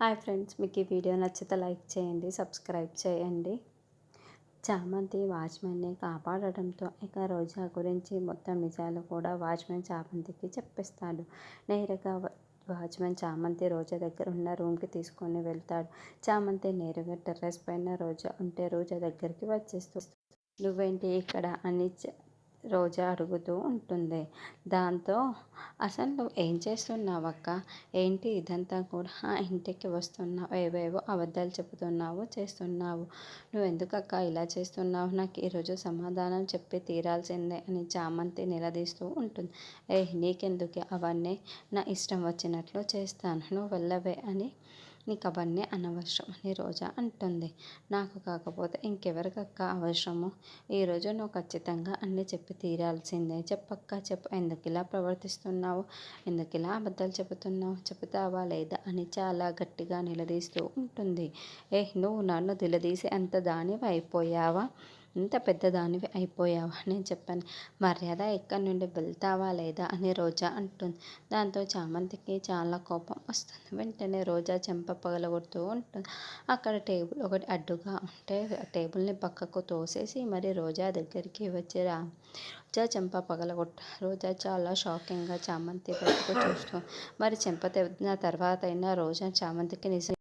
Hi friends మీకు ఈ video నచ్చితే లైక్ చేయండి సబ్స్క్రైబ్ చేయండి. చామంతి వాచ్మెన్ని కాపాడటంతో ఇక రోజా గురించి మొత్తం నిజాలు కూడా వాచ్మెన్ చామంతికి చెప్పిస్తాడు. నేరుగా వాచ్మెన్ చామంతి రోజా దగ్గర ఉన్న రూమ్కి తీసుకొని వెళ్తాడు. చామంతి నేరుగా టెర్రస్ పైన రోజా ఉంటే రోజా దగ్గరికి వచ్చేస్తూ నువ్వేంటి ఇక్కడ? అని రోజా అడుగుతూ ఉంటుంది. దాంతో అసలు నువ్వు ఏం చేస్తున్నావు అక్క ఏంటి ఇదంతా కూడా? ఇంటికి వస్తున్నావు ఏవేవో అబద్ధాలు చెబుతున్నావు చేస్తున్నావు. నువ్వు ఎందుకక్క ఇలా చేస్తున్నావు? నాకు ఈరోజు సమాధానం చెప్పి తీరాల్సిందే అని చామంతి నిలదీస్తూ ఉంటుంది. ఏ నీకెందుకు? అవన్నీ నా ఇష్టం వచ్చినట్లు చేస్తాను. నువ్వు వెళ్ళవే అని నీకు అవన్నీ అనవసరం అని రోజా అంటుంది. నాకు కాకపోతే ఇంకెవరికక్క అవసరము? ఈరోజు నువ్వు ఖచ్చితంగా అన్నీ చెప్పి తీరాల్సిందే. చెప్పక్క చెప్పు. ఎందుకు ఇలా ప్రవర్తిస్తున్నావు? ఎందుకు ఇలా అబద్ధాలు చెబుతున్నావు? చెబుతావా లేదా? అని చాలా గట్టిగా నిలదీస్తూ ఉంటుంది. ఏ నువ్వు నన్ను నిలదీసి అంత దానివి అయిపోయావా ఇంత పెద్దదానివి అయిపోయావా? నేను చెప్పాను. మర్యాద ఎక్కడి నుండి వెళ్తావా లేదా అని రోజా అంటుంది. దాంతో చామంతికి చాలా కోపం వస్తుంది. వెంటనే రోజా చెంప పగలగొడుతూ ఉంటుంది. అక్కడ టేబుల్ ఒకటి అడ్డుగా ఉంటే టేబుల్ని పక్కకు తోసేసి మరి రోజా దగ్గరికి వచ్చి రా. రోజా చెంప పగలగొట్ట. రోజా చాలా షాకింగ్గా చామంతి వైపుకు చూస్తూ మరి చెంప తెగిన తర్వాత అయినా రోజా చామంతికి నిజం